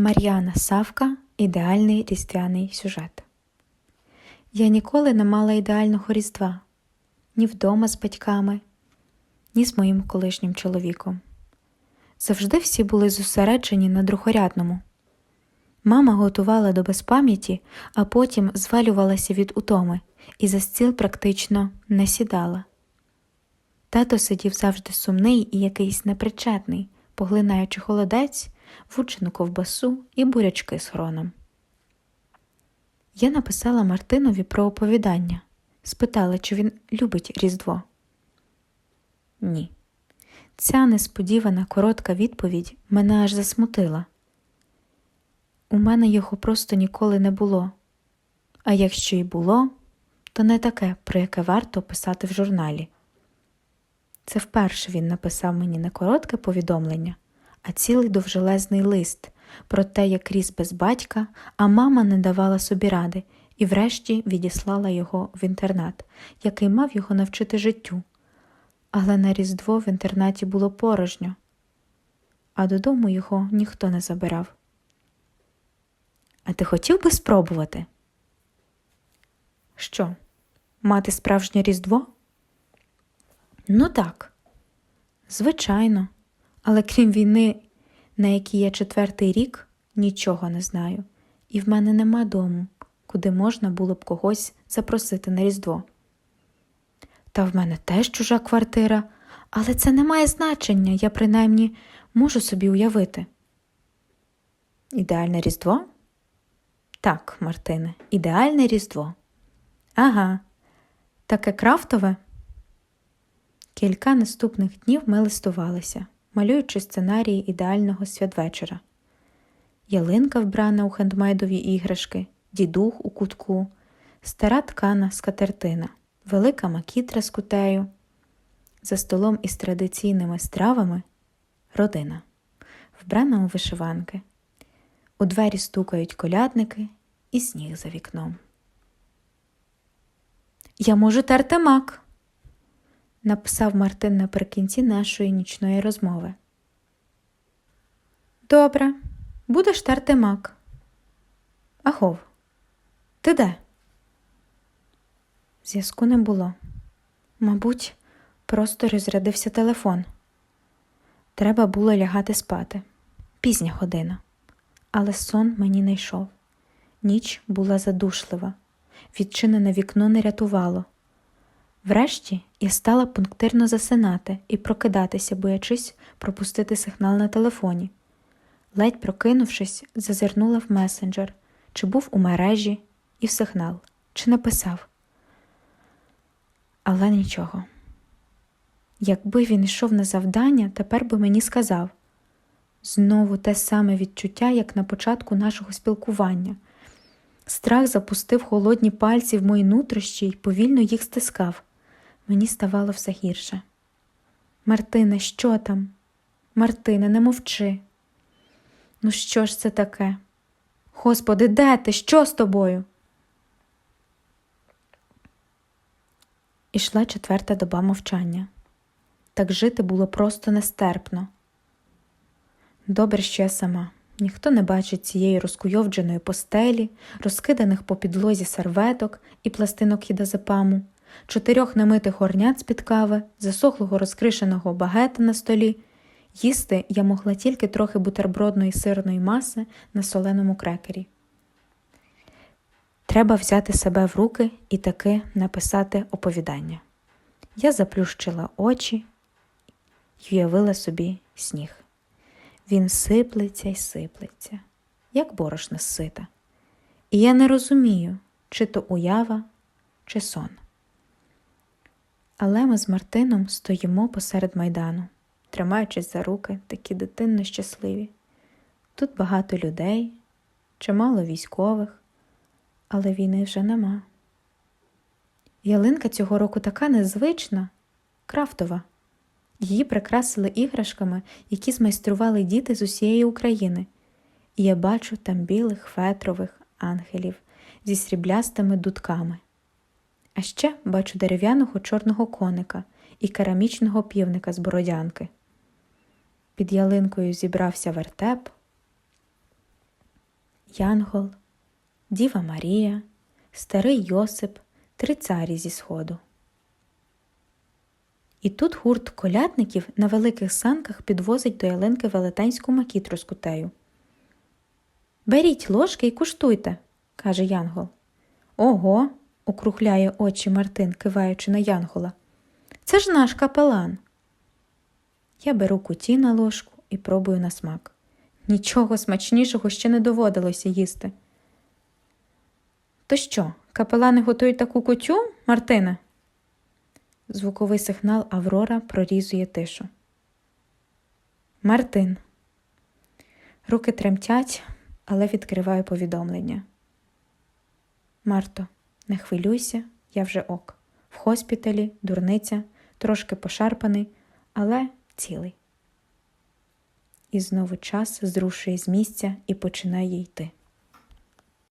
Мар'яна Савка Ідеальний різдвяний сюжет. Я ніколи не мала ідеального різдва ні вдома з батьками, ні з моїм колишнім чоловіком. Завжди всі були зосереджені на другорядному. Мама готувала до безпам'яті, а потім звалювалася від утоми і за стіл практично не сідала. Тато сидів завжди сумний і якийсь непричетний, поглинаючи холодець, вучену ковбасу і бурячки з хроном. Я написала Мартинові про оповідання, спитала, чи він любить Різдво. Ні. Ця несподівана коротка відповідь мене аж засмутила. У мене його просто ніколи не було, а якщо й було, то не таке, про яке варто писати в журналі. Це вперше він написав мені не коротке повідомлення, а цілий довжелезний лист про те, як ріс без батька, а мама не давала собі ради і врешті відіслала його в інтернат, який мав його навчити життю. Але на Різдво в інтернаті було порожньо, а додому його ніхто не забирав. А ти хотів би спробувати? Що, мати справжнє Різдво? Ну так, звичайно, але крім війни, на якій я четвертий рік, нічого не знаю, і в мене нема дому, куди можна було б когось запросити на Різдво. Та в мене теж чужа квартира, але це не має значення, я принаймні можу собі уявити. Ідеальне Різдво? Так, Мартине, ідеальне Різдво. Ага, таке крафтове. Кілька наступних днів ми листувалися, малюючи сценарії ідеального святвечора. Ялинка вбрана у хендмейдові іграшки, дідух у кутку, стара ткана скатертина, велика макітра з кутею. За столом із традиційними стравами родина, вбрана у вишиванки. У двері стукають колядники і сніг за вікном. Я можу терти мак, написав Мартин наприкінці нашої нічної розмови. Добре, будеш терти мак. Агов, ти де? Зв'язку не було. Мабуть, просто розрядився телефон. Треба було лягати спати. Пізня година. Але сон мені не йшов. Ніч була задушлива, відчинене вікно не рятувало. Врешті я стала пунктирно засинати і прокидатися, боячись пропустити сигнал на телефоні. Ледь прокинувшись, зазирнула в месенджер, чи був у мережі, і в сигнал, чи написав. Але нічого. Якби він йшов на завдання, тепер би мені сказав знову те саме відчуття, як на початку нашого спілкування. Страх запустив холодні пальці в мої нутрощі і повільно їх стискав. Мені ставало все гірше. Мартине, що там? Мартине, не мовчи. Ну, що ж це таке? Господи, де ти? Що з тобою? Ішла четверта доба мовчання. Так жити було просто нестерпно. Добре, що я сама. Ніхто не бачить цієї розкуйовдженої постелі, розкиданих по підлозі серветок і пластинок хідозепаму, чотирьох немитих горнят з-під кави, засохлого розкришеного багета на столі. Їсти я могла тільки трохи бутербродної сирної маси на соленому крекері. Треба взяти себе в руки і таки написати оповідання. Я заплющила очі і уявила собі сніг. Він сиплеться й сиплеться, як борошно з сита. І я не розумію, чи то уява, чи сон. Але ми з Мартином стоїмо посеред майдану, тримаючись за руки, такі дитинно щасливі. Тут багато людей, чимало військових, але війни вже нема. Ялинка цього року така незвична, крафтова. Її прикрасили іграшками, які змайстрували діти з усієї України, і я бачу там білих фетрових ангелів зі сріблястими дудками. А ще бачу дерев'яного чорного коника і керамічного півника з бородянки. Під ялинкою зібрався вертеп. Янгол, Діва Марія, Старий Йосип, три царі зі сходу. І тут гурт колядників на великих санках підвозить до ялинки велетенську макітру з кутею. Беріть ложки і куштуйте, каже Янгол. Ого, округляє очі Мартин, киваючи на Янгола. Це ж наш капелан. Я беру куті на ложку і пробую на смак. Нічого смачнішого ще не доводилося їсти. То що, капелани готують таку кутю, Мартине? Звуковий сигнал Аврора прорізує тишу. Мартин. Руки тремтять, але відкриваю повідомлення. Марто, не хвилюйся, я вже ок. В хоспіталі, дурниця, трошки пошарпаний, але цілий. І знову час зрушує з місця і починає йти.